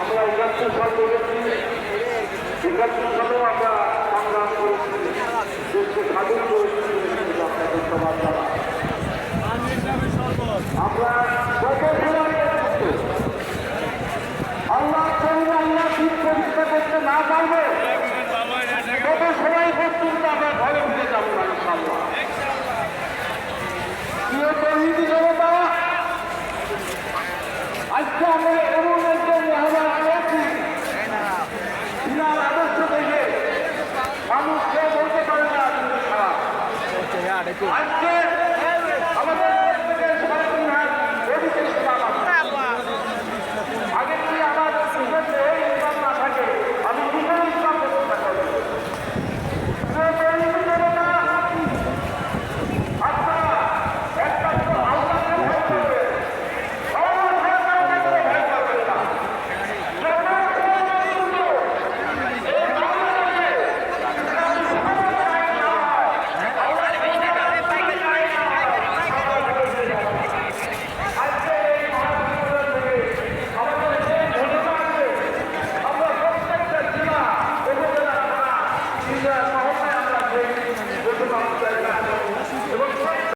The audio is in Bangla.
আমরা একাত্তর সাল করেছি একাত্তর সালেও আমরা সংগ্রাম করেছি দেশকে স্বাধীন করেছি। আলাইকুম বিশ্বাস